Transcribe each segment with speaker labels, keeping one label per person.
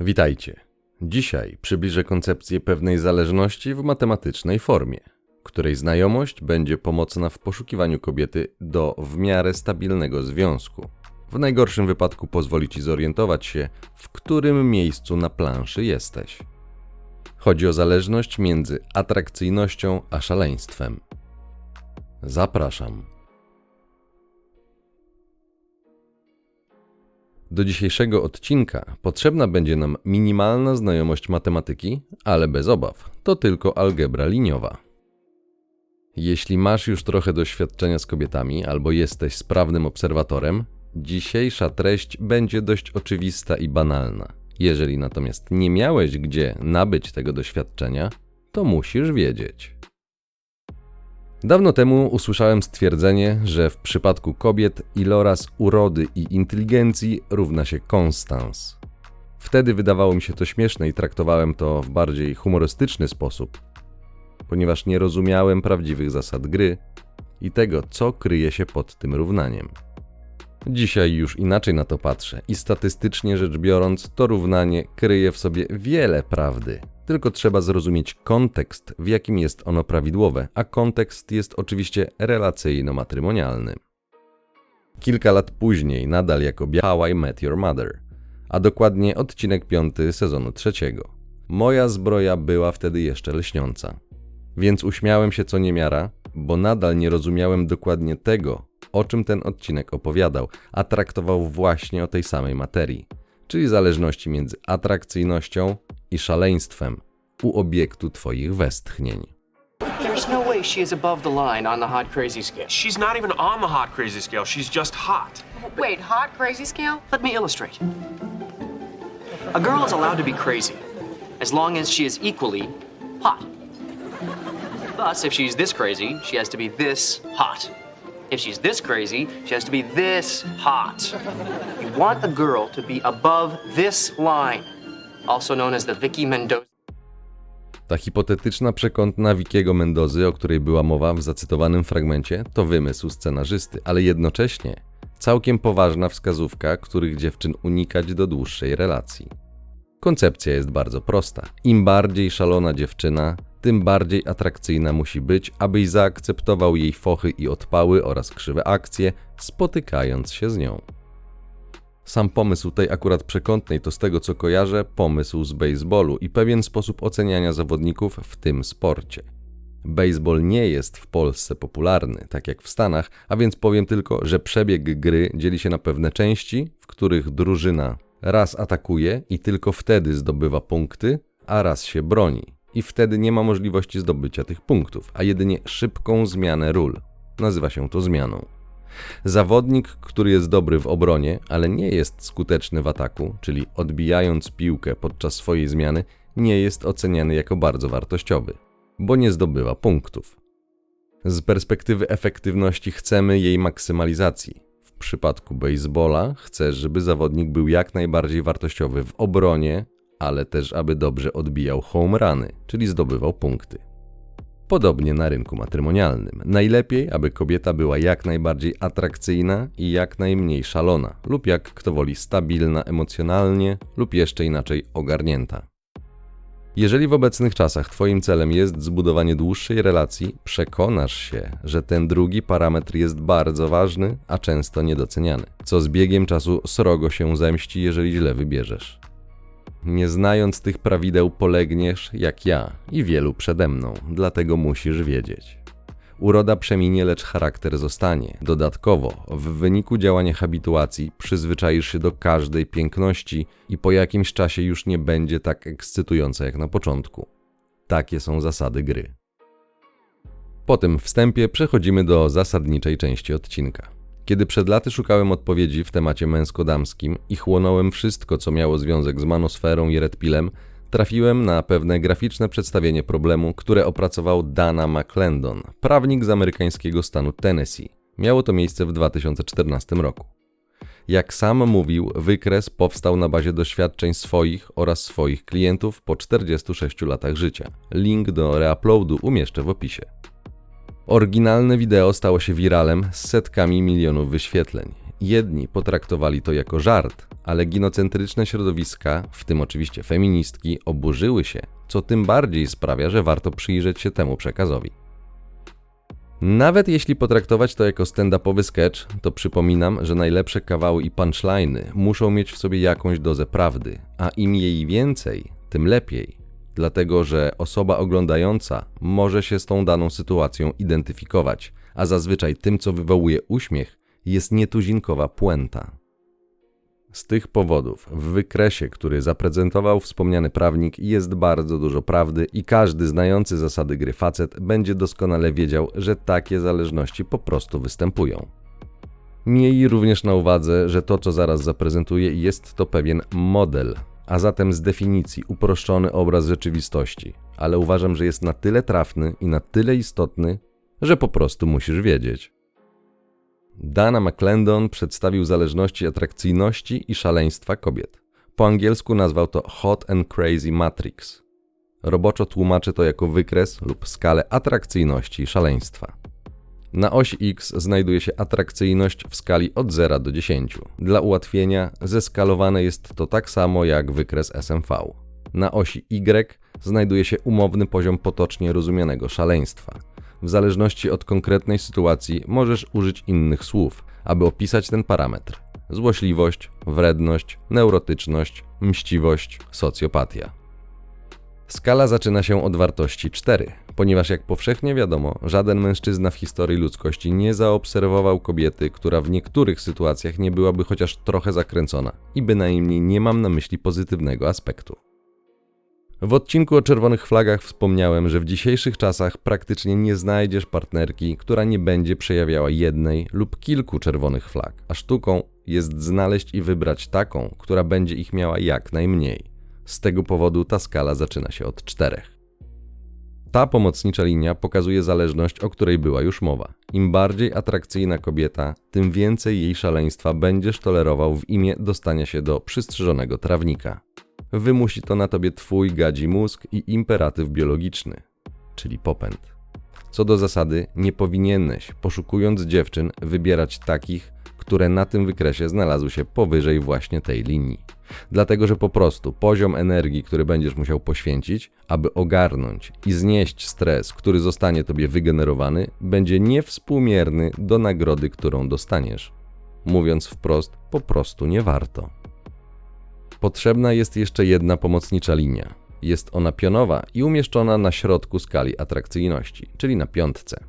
Speaker 1: Witajcie. Dzisiaj przybliżę koncepcję pewnej zależności w matematycznej formie, której znajomość będzie pomocna w poszukiwaniu kobiety do w miarę stabilnego związku. W najgorszym wypadku pozwoli ci zorientować się, w którym miejscu na planszy jesteś. Chodzi o zależność między atrakcyjnością a szaleństwem. Zapraszam. Do dzisiejszego odcinka potrzebna będzie nam minimalna znajomość matematyki, ale bez obaw, to tylko algebra liniowa. Jeśli masz już trochę doświadczenia z kobietami albo jesteś sprawnym obserwatorem, dzisiejsza treść będzie dość oczywista i banalna. Jeżeli natomiast nie miałeś gdzie nabyć tego doświadczenia, to musisz wiedzieć. Dawno temu usłyszałem stwierdzenie, że w przypadku kobiet iloraz urody i inteligencji równa się konstans. Wtedy wydawało mi się to śmieszne i traktowałem to w bardziej humorystyczny sposób, ponieważ nie rozumiałem prawdziwych zasad gry i tego, co kryje się pod tym równaniem. Dzisiaj już inaczej na to patrzę i statystycznie rzecz biorąc, to równanie kryje w sobie wiele prawdy. Tylko trzeba zrozumieć kontekst, w jakim jest ono prawidłowe, a kontekst jest oczywiście relacyjno-matrymonialny. Kilka lat później, nadal jako How I Met Your Mother, a dokładnie odcinek piąty sezonu trzeciego. Moja zbroja była wtedy jeszcze lśniąca. Więc uśmiałem się co niemiara, bo nadal nie rozumiałem dokładnie tego, o czym ten odcinek opowiadał, a traktował właśnie o tej samej materii, czyli zależności między atrakcyjnością i szaleństwem u obiektu Twoich westchnień.
Speaker 2: There's no way she is above the line on the hot crazy scale.
Speaker 3: She's not even on the hot crazy scale. She's just hot.
Speaker 4: Wait, hot crazy scale?
Speaker 2: Let me illustrate. A girl is allowed to be crazy as long as she is equally hot. Thus, if she's this crazy, she has to be this hot. If she's this crazy, she has to be this hot. You want a girl to be above this line, also known as the Vicky Mendoza.
Speaker 1: Ta hipotetyczna przekątna Wikiego Mendozy, o której była mowa w zacytowanym fragmencie, to wymysł scenarzysty, ale jednocześnie całkiem poważna wskazówka, których dziewczyn unikać do dłuższej relacji. Koncepcja jest bardzo prosta. Im bardziej szalona dziewczyna, tym bardziej atrakcyjna musi być, abyś zaakceptował jej fochy i odpały oraz krzywe akcje, spotykając się z nią. Sam pomysł tej akurat przekątnej to z tego co kojarzę pomysł z baseballu i pewien sposób oceniania zawodników w tym sporcie. Baseball nie jest w Polsce popularny, tak jak w Stanach, a więc powiem tylko, że przebieg gry dzieli się na pewne części, w których drużyna raz atakuje i tylko wtedy zdobywa punkty, a raz się broni. I wtedy nie ma możliwości zdobycia tych punktów, a jedynie szybką zmianę ról. Nazywa się to zmianą. Zawodnik, który jest dobry w obronie, ale nie jest skuteczny w ataku, czyli odbijając piłkę podczas swojej zmiany, nie jest oceniany jako bardzo wartościowy, bo nie zdobywa punktów. Z perspektywy efektywności chcemy jej maksymalizacji. W przypadku baseballa chcesz, żeby zawodnik był jak najbardziej wartościowy w obronie, ale też aby dobrze odbijał home runy, czyli zdobywał punkty. Podobnie na rynku matrymonialnym. Najlepiej, aby kobieta była jak najbardziej atrakcyjna i jak najmniej szalona, lub jak kto woli stabilna emocjonalnie, lub jeszcze inaczej ogarnięta. Jeżeli w obecnych czasach Twoim celem jest zbudowanie dłuższej relacji, przekonasz się, że ten drugi parametr jest bardzo ważny, a często niedoceniany, co z biegiem czasu srogo się zemści, jeżeli źle wybierzesz. Nie znając tych prawideł, polegniesz jak ja i wielu przede mną, dlatego musisz wiedzieć. Uroda przeminie, lecz charakter zostanie. Dodatkowo, w wyniku działania habituacji przyzwyczaisz się do każdej piękności i po jakimś czasie już nie będzie tak ekscytująca jak na początku. Takie są zasady gry. Po tym wstępie przechodzimy do zasadniczej części odcinka. Kiedy przed laty szukałem odpowiedzi w temacie męsko-damskim i chłonąłem wszystko, co miało związek z manosferą i redpilem, trafiłem na pewne graficzne przedstawienie problemu, które opracował Dana McClendon, prawnik z amerykańskiego stanu Tennessee. Miało to miejsce w 2014 roku. Jak sam mówił, wykres powstał na bazie doświadczeń swoich oraz swoich klientów po 46 latach życia. Link do reuploadu umieszczę w opisie. Oryginalne wideo stało się wiralem z setkami milionów wyświetleń. Jedni potraktowali to jako żart, ale ginocentryczne środowiska, w tym oczywiście feministki, oburzyły się, co tym bardziej sprawia, że warto przyjrzeć się temu przekazowi. Nawet jeśli potraktować to jako stand-upowy sketch, to przypominam, że najlepsze kawały i punchliny muszą mieć w sobie jakąś dozę prawdy, a im jej więcej, tym lepiej. Dlatego, że osoba oglądająca może się z tą daną sytuacją identyfikować, a zazwyczaj tym, co wywołuje uśmiech, jest nietuzinkowa puenta. Z tych powodów w wykresie, który zaprezentował wspomniany prawnik, jest bardzo dużo prawdy i każdy znający zasady gry facet będzie doskonale wiedział, że takie zależności po prostu występują. Miej również na uwadze, że to, co zaraz zaprezentuję, jest to pewien model, a zatem z definicji uproszczony obraz rzeczywistości, ale uważam, że jest na tyle trafny i na tyle istotny, że po prostu musisz wiedzieć. Dana McClendon przedstawił zależności atrakcyjności i szaleństwa kobiet. Po angielsku nazwał to Hot and Crazy Matrix. Roboczo tłumaczy to jako wykres lub skalę atrakcyjności i szaleństwa. Na osi X znajduje się atrakcyjność w skali od 0 do 10. Dla ułatwienia zeskalowane jest to tak samo jak wykres SMV. Na osi Y znajduje się umowny poziom potocznie rozumianego szaleństwa. W zależności od konkretnej sytuacji możesz użyć innych słów, aby opisać ten parametr: złośliwość, wredność, neurotyczność, mściwość, socjopatia. Skala zaczyna się od wartości 4, ponieważ jak powszechnie wiadomo, żaden mężczyzna w historii ludzkości nie zaobserwował kobiety, która w niektórych sytuacjach nie byłaby chociaż trochę zakręcona i bynajmniej nie mam na myśli pozytywnego aspektu. W odcinku o czerwonych flagach wspomniałem, że w dzisiejszych czasach praktycznie nie znajdziesz partnerki, która nie będzie przejawiała jednej lub kilku czerwonych flag, a sztuką jest znaleźć i wybrać taką, która będzie ich miała jak najmniej. Z tego powodu ta skala zaczyna się od czterech. Ta pomocnicza linia pokazuje zależność, o której była już mowa. Im bardziej atrakcyjna kobieta, tym więcej jej szaleństwa będziesz tolerował w imię dostania się do przystrzyżonego trawnika. Wymusi to na tobie twój gadzi mózg i imperatyw biologiczny, czyli popęd. Co do zasady, nie powinieneś, poszukując dziewczyn, wybierać takich, które na tym wykresie znalazły się powyżej właśnie tej linii. Dlatego, że po prostu poziom energii, który będziesz musiał poświęcić, aby ogarnąć i znieść stres, który zostanie tobie wygenerowany, będzie niewspółmierny do nagrody, którą dostaniesz. Mówiąc wprost, po prostu nie warto. Potrzebna jest jeszcze jedna pomocnicza linia. Jest ona pionowa i umieszczona na środku skali atrakcyjności, czyli na piątce.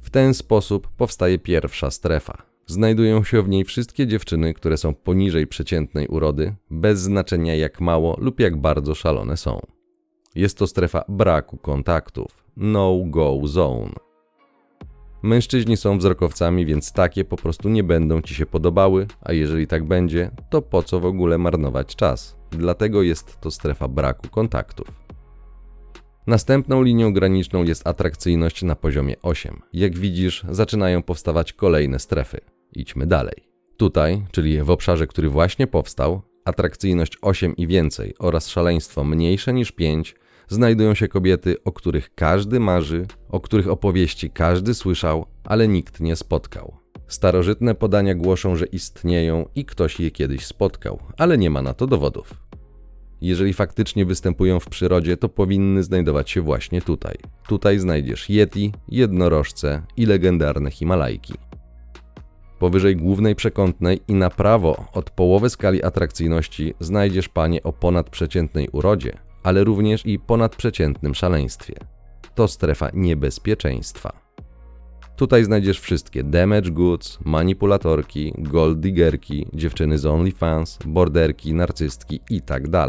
Speaker 1: W ten sposób powstaje pierwsza strefa. Znajdują się w niej wszystkie dziewczyny, które są poniżej przeciętnej urody, bez znaczenia jak mało lub jak bardzo szalone są. Jest to strefa braku kontaktów, no-go zone. Mężczyźni są wzrokowcami, więc takie po prostu nie będą ci się podobały, a jeżeli tak będzie, to po co w ogóle marnować czas? Dlatego jest to strefa braku kontaktów. Następną linią graniczną jest atrakcyjność na poziomie 8. Jak widzisz, zaczynają powstawać kolejne strefy. Idźmy dalej. Tutaj, czyli w obszarze, który właśnie powstał, atrakcyjność 8 i więcej oraz szaleństwo mniejsze niż 5 znajdują się kobiety, o których każdy marzy, o których opowieści każdy słyszał, ale nikt nie spotkał. Starożytne podania głoszą, że istnieją i ktoś je kiedyś spotkał, ale nie ma na to dowodów. Jeżeli faktycznie występują w przyrodzie, to powinny znajdować się właśnie tutaj. Tutaj znajdziesz yeti, jednorożce i legendarne Himalajki. Powyżej głównej przekątnej i na prawo od połowy skali atrakcyjności znajdziesz panie o ponadprzeciętnej urodzie, ale również i ponadprzeciętnym szaleństwie. To strefa niebezpieczeństwa. Tutaj znajdziesz wszystkie damage goods, manipulatorki, gold diggerki, dziewczyny z OnlyFans, borderki, narcystki itd.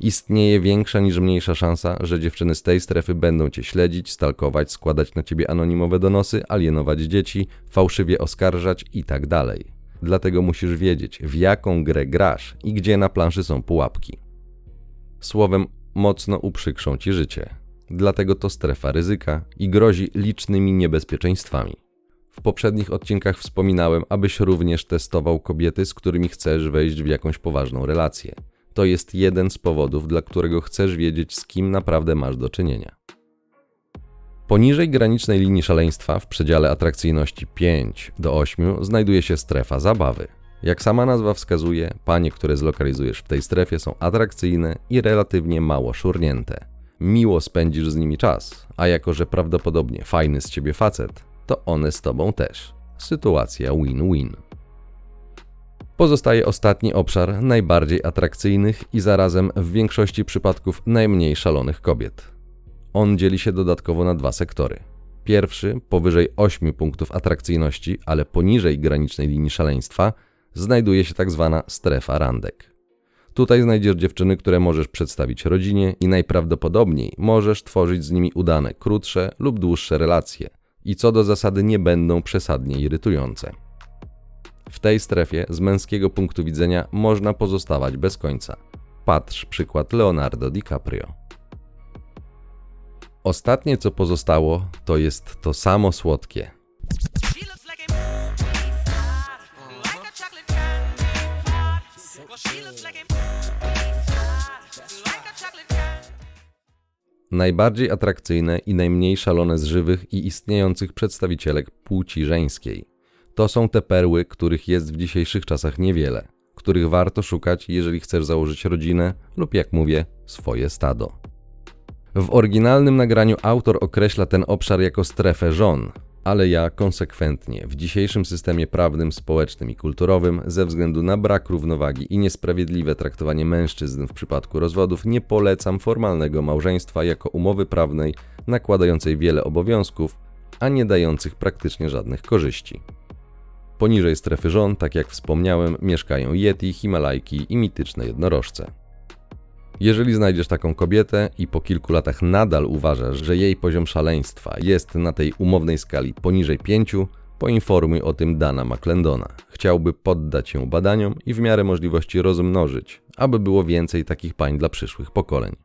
Speaker 1: Istnieje większa niż mniejsza szansa, że dziewczyny z tej strefy będą cię śledzić, stalkować, składać na ciebie anonimowe donosy, alienować dzieci, fałszywie oskarżać itd. Dlatego musisz wiedzieć, w jaką grę grasz i gdzie na planszy są pułapki. Słowem, mocno uprzykrzą ci życie. Dlatego to strefa ryzyka i grozi licznymi niebezpieczeństwami. W poprzednich odcinkach wspominałem, abyś również testował kobiety, z którymi chcesz wejść w jakąś poważną relację. To jest jeden z powodów, dla którego chcesz wiedzieć, z kim naprawdę masz do czynienia. Poniżej granicznej linii szaleństwa w przedziale atrakcyjności 5 do 8 znajduje się strefa zabawy. Jak sama nazwa wskazuje, panie, które zlokalizujesz w tej strefie są atrakcyjne i relatywnie mało szurnięte. Miło spędzisz z nimi czas, a jako że prawdopodobnie fajny z ciebie facet, to one z tobą też. Sytuacja win-win. Pozostaje ostatni obszar najbardziej atrakcyjnych i zarazem w większości przypadków najmniej szalonych kobiet. On dzieli się dodatkowo na dwa sektory. Pierwszy, powyżej 8 punktów atrakcyjności, ale poniżej granicznej linii szaleństwa, znajduje się tak zwana strefa randek. Tutaj znajdziesz dziewczyny, które możesz przedstawić rodzinie i najprawdopodobniej możesz tworzyć z nimi udane, krótsze lub dłuższe relacje i co do zasady nie będą przesadnie irytujące. W tej strefie z męskiego punktu widzenia można pozostawać bez końca. Patrz przykład Leonardo DiCaprio. Ostatnie co pozostało to jest to samo słodkie. Najbardziej atrakcyjne i najmniej szalone z żywych i istniejących przedstawicielek płci żeńskiej. To są te perły, których jest w dzisiejszych czasach niewiele, których warto szukać, jeżeli chcesz założyć rodzinę lub, jak mówię, swoje stado. W oryginalnym nagraniu autor określa ten obszar jako strefę żon, ale ja konsekwentnie w dzisiejszym systemie prawnym, społecznym i kulturowym, ze względu na brak równowagi i niesprawiedliwe traktowanie mężczyzn w przypadku rozwodów, nie polecam formalnego małżeństwa jako umowy prawnej nakładającej wiele obowiązków, a nie dających praktycznie żadnych korzyści. Poniżej strefy żon, tak jak wspomniałem, mieszkają Yeti, Himalajki i mityczne jednorożce. Jeżeli znajdziesz taką kobietę i po kilku latach nadal uważasz, że jej poziom szaleństwa jest na tej umownej skali poniżej 5, poinformuj o tym Dana McClendona. Chciałby poddać się badaniom i w miarę możliwości rozmnożyć, aby było więcej takich pań dla przyszłych pokoleń.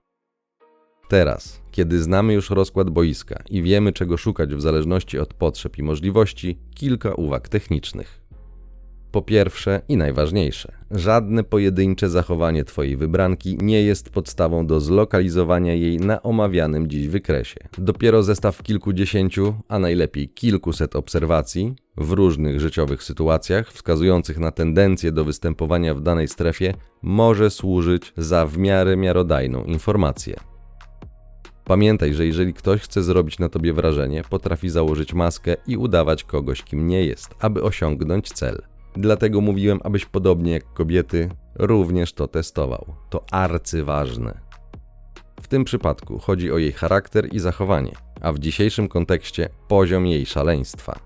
Speaker 1: Teraz, kiedy znamy już rozkład boiska i wiemy czego szukać w zależności od potrzeb i możliwości, kilka uwag technicznych. Po pierwsze i najważniejsze, żadne pojedyncze zachowanie Twojej wybranki nie jest podstawą do zlokalizowania jej na omawianym dziś wykresie. Dopiero zestaw kilkudziesięciu, a najlepiej kilkuset obserwacji w różnych życiowych sytuacjach wskazujących na tendencję do występowania w danej strefie może służyć za w miarę miarodajną informację. Pamiętaj, że jeżeli ktoś chce zrobić na tobie wrażenie, potrafi założyć maskę i udawać kogoś, kim nie jest, aby osiągnąć cel. Dlatego mówiłem, abyś podobnie jak kobiety również to testował. To arcyważne. W tym przypadku chodzi o jej charakter i zachowanie, a w dzisiejszym kontekście poziom jej szaleństwa.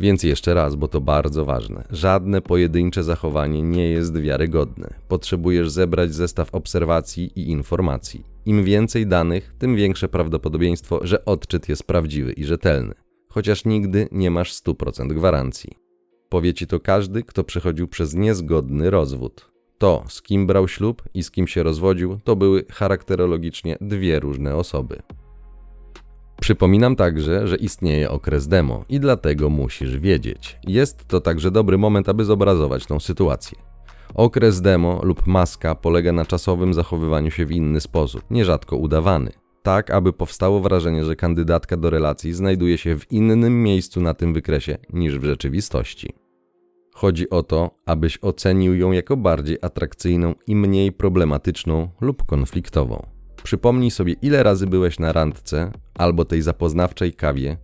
Speaker 1: Więc jeszcze raz, bo to bardzo ważne. Żadne pojedyncze zachowanie nie jest wiarygodne. Potrzebujesz zebrać zestaw obserwacji i informacji. Im więcej danych, tym większe prawdopodobieństwo, że odczyt jest prawdziwy i rzetelny. Chociaż nigdy nie masz 100% gwarancji. Powie ci to każdy, kto przechodził przez niezgodny rozwód. To, z kim brał ślub i z kim się rozwodził, to były charakterologicznie dwie różne osoby. Przypominam także, że istnieje okres demo i dlatego musisz wiedzieć. Jest to także dobry moment, aby zobrazować tą sytuację. Okres demo lub maska polega na czasowym zachowywaniu się w inny sposób, nierzadko udawany, tak aby powstało wrażenie, że kandydatka do relacji znajduje się w innym miejscu na tym wykresie niż w rzeczywistości. Chodzi o to, abyś ocenił ją jako bardziej atrakcyjną i mniej problematyczną lub konfliktową. Przypomnij sobie, ile razy byłeś na randce albo tej zapoznawczej kawie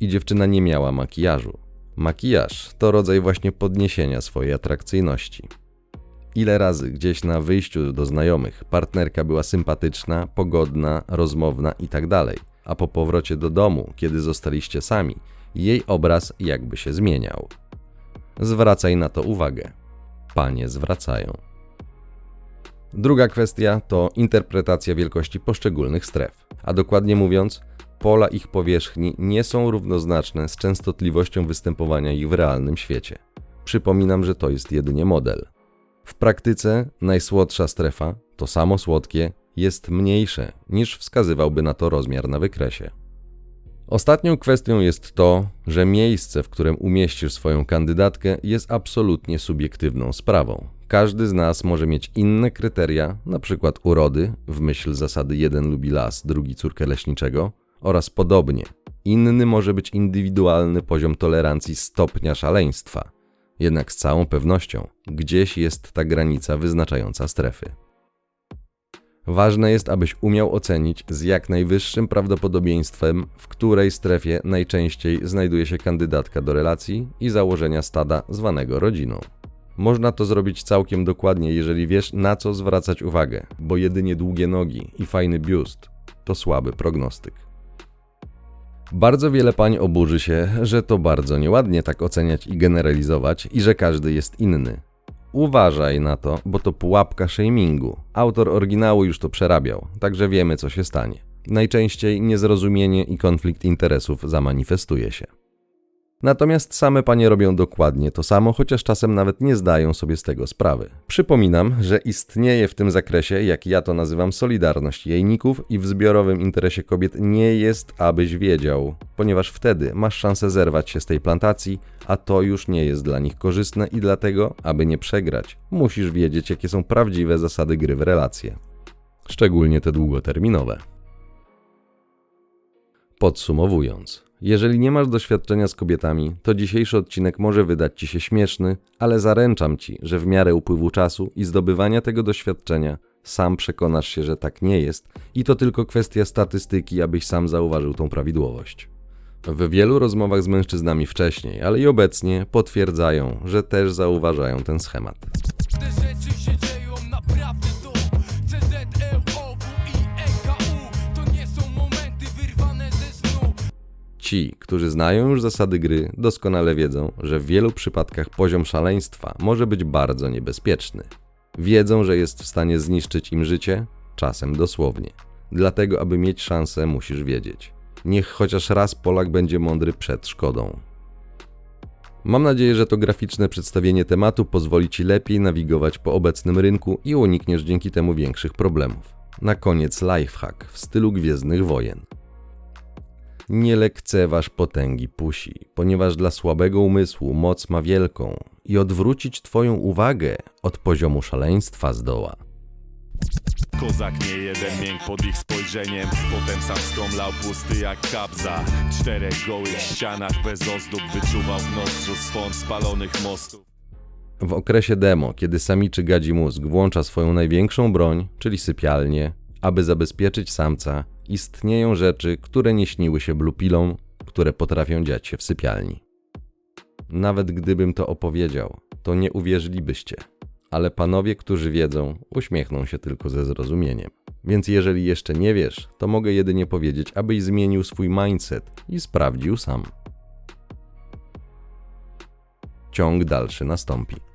Speaker 1: i dziewczyna nie miała makijażu. Makijaż to rodzaj właśnie podniesienia swojej atrakcyjności. Ile razy gdzieś na wyjściu do znajomych partnerka była sympatyczna, pogodna, rozmowna itd., a po powrocie do domu, kiedy zostaliście sami, jej obraz jakby się zmieniał. Zwracaj na to uwagę. Panie zwracają. Druga kwestia to interpretacja wielkości poszczególnych stref, a dokładnie mówiąc, pola ich powierzchni nie są równoznaczne z częstotliwością występowania ich w realnym świecie. Przypominam, że to jest jedynie model. W praktyce najsłodsza strefa, to samo słodkie, jest mniejsze niż wskazywałby na to rozmiar na wykresie. Ostatnią kwestią jest to, że miejsce, w którym umieścisz swoją kandydatkę, jest absolutnie subiektywną sprawą. Każdy z nas może mieć inne kryteria, np. urody, w myśl zasady jeden lubi las, drugi córkę leśniczego, oraz podobnie. Inny może być indywidualny poziom tolerancji stopnia szaleństwa. Jednak z całą pewnością gdzieś jest ta granica wyznaczająca strefy. Ważne jest, abyś umiał ocenić z jak najwyższym prawdopodobieństwem, w której strefie najczęściej znajduje się kandydatka do relacji i założenia stada zwanego rodziną. Można to zrobić całkiem dokładnie, jeżeli wiesz na co zwracać uwagę, bo jedynie długie nogi i fajny biust to słaby prognostyk. Bardzo wiele pań oburzy się, że to bardzo nieładnie tak oceniać i generalizować i że każdy jest inny. Uważaj na to, bo to pułapka shamingu. Autor oryginału już to przerabiał, także wiemy co się stanie. Najczęściej niezrozumienie i konflikt interesów zamanifestuje się. Natomiast same panie robią dokładnie to samo, chociaż czasem nawet nie zdają sobie z tego sprawy. Przypominam, że istnieje w tym zakresie, jak ja to nazywam, solidarność jejników i w zbiorowym interesie kobiet nie jest, abyś wiedział, ponieważ wtedy masz szansę zerwać się z tej plantacji, a to już nie jest dla nich korzystne i dlatego, aby nie przegrać, musisz wiedzieć, jakie są prawdziwe zasady gry w relacje. Szczególnie te długoterminowe. Podsumowując, jeżeli nie masz doświadczenia z kobietami, to dzisiejszy odcinek może wydać ci się śmieszny, ale zaręczam ci, że w miarę upływu czasu i zdobywania tego doświadczenia sam przekonasz się, że tak nie jest i to tylko kwestia statystyki, abyś sam zauważył tą prawidłowość. W wielu rozmowach z mężczyznami wcześniej, ale i obecnie potwierdzają, że też zauważają ten schemat. Ci, którzy znają już zasady gry, doskonale wiedzą, że w wielu przypadkach poziom szaleństwa może być bardzo niebezpieczny. Wiedzą, że jest w stanie zniszczyć im życie, czasem dosłownie. Dlatego, aby mieć szansę, musisz wiedzieć. Niech chociaż raz Polak będzie mądry przed szkodą. Mam nadzieję, że to graficzne przedstawienie tematu pozwoli Ci lepiej nawigować po obecnym rynku i unikniesz dzięki temu większych problemów. Na koniec lifehack w stylu Gwiezdnych Wojen. Nie lekceważ potęgi pusi, ponieważ dla słabego umysłu moc ma wielką i odwrócić Twoją uwagę od poziomu szaleństwa zdoła.
Speaker 5: Kozak nie jeden mięk pod ich spojrzeniem. Potem sam skomlał pusty jak kabza. Czterech gołych ścianach bez ozdób Wyczuwał w nozdrzu swąd spalonych mostów.
Speaker 1: W okresie demo, kiedy samiczy gadzi mózg włącza swoją największą broń, czyli sypialnię, aby zabezpieczyć samca, istnieją rzeczy, które nie śniły się blupilom, które potrafią dziać się w sypialni. Nawet gdybym to opowiedział, to nie uwierzylibyście. Ale panowie, którzy wiedzą, uśmiechną się tylko ze zrozumieniem. Więc jeżeli jeszcze nie wiesz, to mogę jedynie powiedzieć, abyś zmienił swój mindset i sprawdził sam. Ciąg dalszy nastąpi.